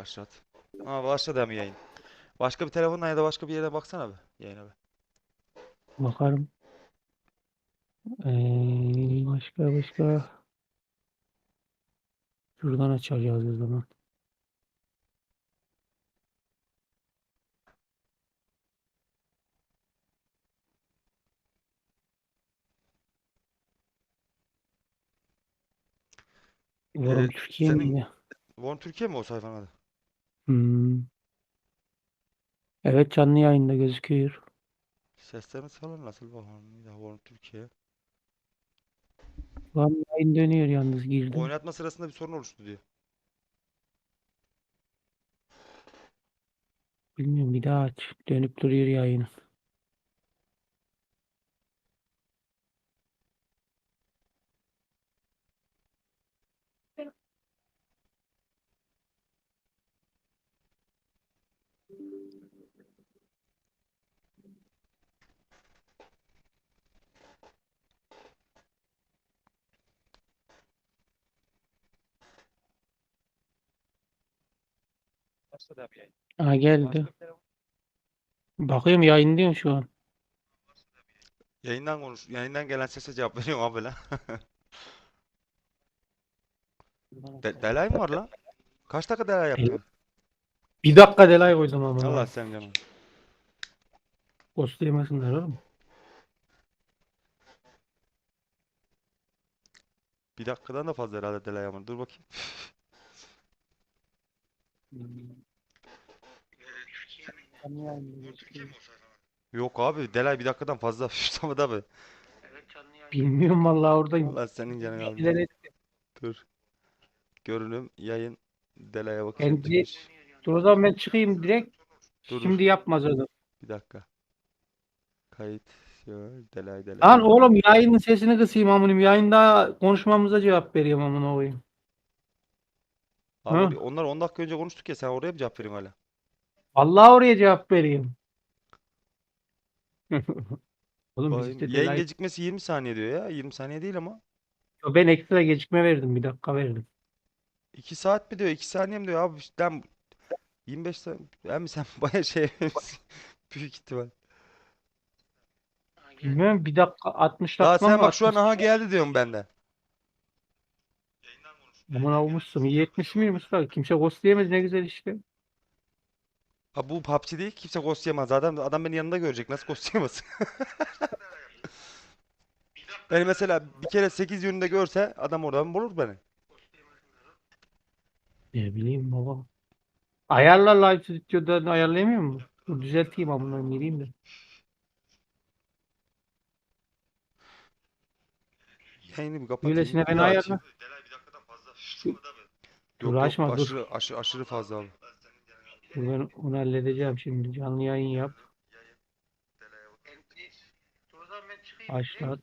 başlat. Aa başladı hem yayın. Başka bir telefonla ya da başka bir yere baksana be. Yayına be. Bakarım. Ee, başka başka. Şuradan açacağız o zaman. Yorum Ee, Türkiye senin- mi ya? Von Türkiye mi o sayfanın adı? Hmm. Evet canlı yayında gözüküyor. Seslerimiz falan nasıl bakalım. Ya Von Türkiye. Şu an yayın dönüyor yalnız girdim. Oynatma sırasında bir sorun oluştu diyor. Bilmiyorum bir daha aç. Dönüp duruyor yayını. Ha geldi. Bakıyorum yayınlıyor şu an. Yayından konuş. Yayından gelen sese cevap veriyorum abi lan. De delay mı var lan? Kaç dakika delay yaptın? Bir dakika delay koydum ama. Allah sen canım. Post yemesinler oğlum. Bir dakikadan da fazla herhalde delay ama. Dur bakayım. Yok abi delay bir dakikadan fazla. Tamam abi. Bilmiyorum vallahi oradayım. Allah senin canın abi. İleri- Dur. Görünüm, yayın, delay'a bakacağım. Bence- demiş. Dur o zaman ben çıkayım direkt. Dur, dur. Şimdi yapmaz o. Bir dakika. Kayıt. Şöyle, delay, delay. Lan oğlum yayının sesini kısayım amınım. Yayında konuşmamıza cevap veriyorum amına koyayım. Abi Ha. bir- onlar 10 dakika önce konuştuk ya sen oraya mı cevap veriyorsun hala? Vallahi oraya cevap vereyim. Oğlum biz işte Yayın delay- gecikmesi 20 saniye diyor ya. 20 saniye değil ama. Ben ekstra gecikme verdim. Bir dakika verdim. 2 saat mi diyor? 2 saniye mi diyor abi? Ben 25 saniye. Hem sen baya şey büyük ihtimal. Bilmiyorum bir dakika 60 Daha dakika sen mı bak şu an 60? aha geldi diyorum benden. Aman avmuşsun. 70 mi Mustafa? Kimse ghostleyemez ne güzel işte. Ha bu PUBG değil kimse ghostlayamaz. Adam, adam beni yanında görecek. Nasıl ghostlayamaz? Beni mesela bir kere 8 yönünde görse adam oradan bulur beni. Ne bileyim baba. Ayarla live stüdyodan ayarlayamıyor mu? Dur düzelteyim amına gireyim de. Yayını bir kapatayım. Öylesine bir beni ayarla. Dur yok açma, dur. aşırı, aşırı, aşırı fazla abi. Dur ben onu halledeceğim şimdi. Canlı yayın yap. Başlat.